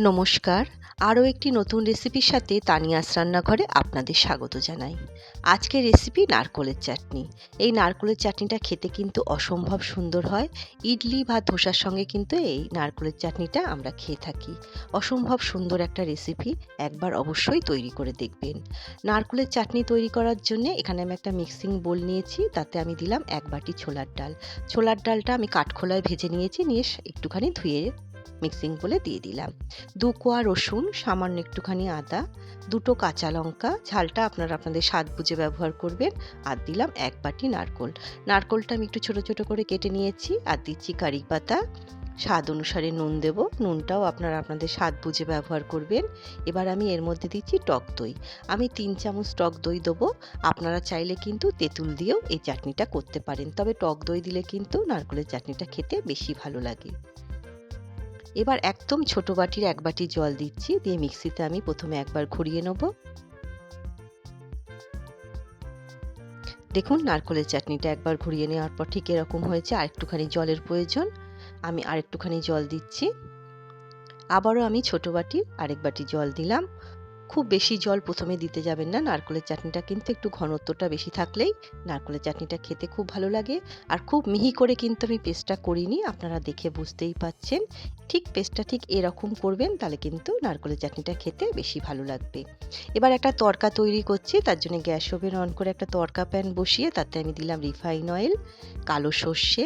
নমস্কার। আরও একটি নতুন রেসিপির সাথে তানিয়াস রান্নাঘরে আপনাদের স্বাগত জানাই। আজকের রেসিপি নারকোলের চাটনি। এই নারকোলের চাটনিটা খেতে কিন্তু অসম্ভব সুন্দর হয়। ইডলি বা ধোসার সঙ্গে কিন্তু এই নারকোলের চাটনিটা আমরা খেয়ে থাকি। অসম্ভব সুন্দর একটা রেসিপি, একবার অবশ্যই তৈরি করে দেখবেন। নারকোলের চাটনি তৈরি করার জন্য এখানে আমি একটা মিক্সিং বোল নিয়েছি, তাতে আমি দিলাম এক বাটি ছোলার ডাল। ছোলার ডালটা আমি কাঠখোলায় ভেজে নিয়েছি, নিয়ে একটুখানি ধুয়ে মিক্সিং বলে দিয়ে দিলাম। দু কোয়া রসুন, সামান্য একটুখানি আদা, দুটো কাঁচা লঙ্কা, ঝালটা আপনারা আপনাদের স্বাদ বুঝে ব্যবহার করবেন। আর দিলাম এক বাটি নারকোল। নারকোলটা আমি একটু ছোট ছোট করে কেটে নিয়েছি। আর দিচ্ছি কারি পাতা। স্বাদ অনুসারে নুন দেব। নুনটাও আপনারা আপনাদের স্বাদ বুঝে ব্যবহার করবেন। এবার আমি এর মধ্যে দিচ্ছি টক দই। আমি তিন চামচ টক দই দেবো। আপনারা চাইলে কিন্তু তেঁতুল দিয়েও এই চাটনিটা করতে পারেন। তবে টক দই দিলে কিন্তু নারকোলের চাটনিটা খেতে বেশি ভালো লাগে। এবার একদম ছোট বাটির এক বাটি জল দিচ্ছি, দিয়ে মিক্সিতে আমি প্রথমে একবার ঘুরিয়ে নেব। দেখুন, নারকলের চাটনিটা একবার ঘুরিয়ে নেওয়ার পর ঠিক এরকম হয়েছে, আর একটুখানি জলের প্রয়োজন। আমি আর একটুখানি জল দিচ্ছি। আবারও আমি ছোট বাটির আরেক বাটি জল দিলাম। খুব বেশি জল প্রথমে দিতে যাবেন না। নারকলের চাটনিটা কিন্তু একটু ঘনত্বটা বেশি থাকলেই নারকলের চাটনিটা খেতে খুব ভালো লাগে। আর খুব মিহি করে কিন্তু আমি পেস্টটা করিনি, আপনারা দেখে বুঝতেই পাচ্ছেন। ঠিক পেস্টটা ঠিক এরকম করবেন, তাহলে কিন্তু নারকলের চাটনিটা খেতে বেশি ভালো লাগবে। এবার একটা তরকা তৈরি করছি, তার জন্য গ্যাস ওভেন অন করে একটা তরকা প্যান বসিয়ে তাতে আমি দিলাম রিফাইন অয়েল, কালো সর্ষে,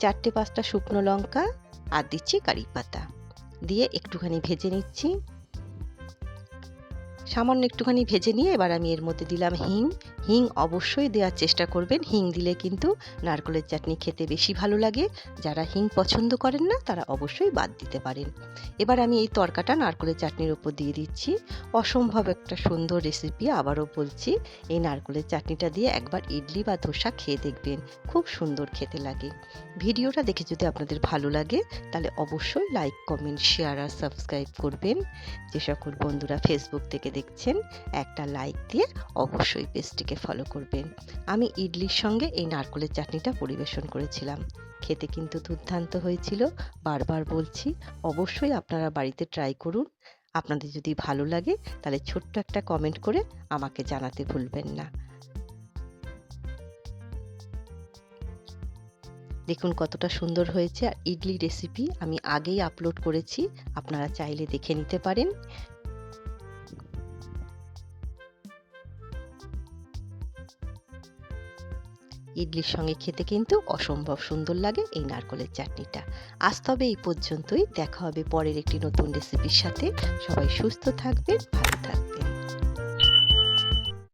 চারটে পাঁচটা শুকনো লঙ্কা, আর দিচ্ছি কারি পাতা। দিয়ে একটুখানি ভেজে নিচ্ছি। সামান্য একটুখানি ভেজে নিয়ে এবার আমি এর মধ্যে দিলাম হিং। হিং অবশ্যই দেওয়ার চেষ্টা করবেন। হিং দিলে কিন্তু নারকলের চাটনি খেতে বেশি ভালো লাগে। যারা হিং পছন্দ করেন না, তারা অবশ্যই বাদ দিতে পারেন। এবার আমি এই তরকাটা নারকলের চাটনির উপর দিয়ে দিচ্ছি। অসম্ভব একটা সুন্দর রেসিপি আবারও বলছি। এই নারকলের চাটনিটা দিয়ে একবার ইডলি বা ধোসা খেয়ে দেখবেন। খুব সুন্দর খেতে লাগে। ভিডিওটা দেখে যদি আপনাদের ভালো লাগে, তাহলে অবশ্যই লাইক কমেন্ট শেয়ার আর সাবস্ক্রাইব করবেন। যে সকল বন্ধুরা ফেসবুক থেকে দেখছেন, একটা লাইক দিয়ে অবশ্যই পেজটিকে ফলো করবেন। আমি ইডলির সঙ্গে এই নারকলের চাটনিটা পরিবেশন করেছিলাম। খেতে কিন্তু দুর্দান্ত হয়েছিল, বারবার বলছি, অবশ্যই আপনারা বাড়িতে ট্রাই করুন। আপনাদের যদি ভালো লাগে, তাহলে ছোট্ট একটা কমেন্ট করে আমাকে জানাতে ভুলবেন না। দেখুন কতটা সুন্দর হয়েছে, আর ইডলি রেসিপি আমি আগেই আপলোড করেছি, আপনারা চাইলে দেখে নিতে পারেন। ইডলির সঙ্গে খেতে কিন্তু অসম্ভব সুন্দর লাগে এই নারকলের চাটনিটা। আজ তবে এই পর্যন্তই। দেখা হবে পরের একটি নতুন রেসিপির সাথে। সবাই সুস্থ থাকবেন, ভালো থাকবেন।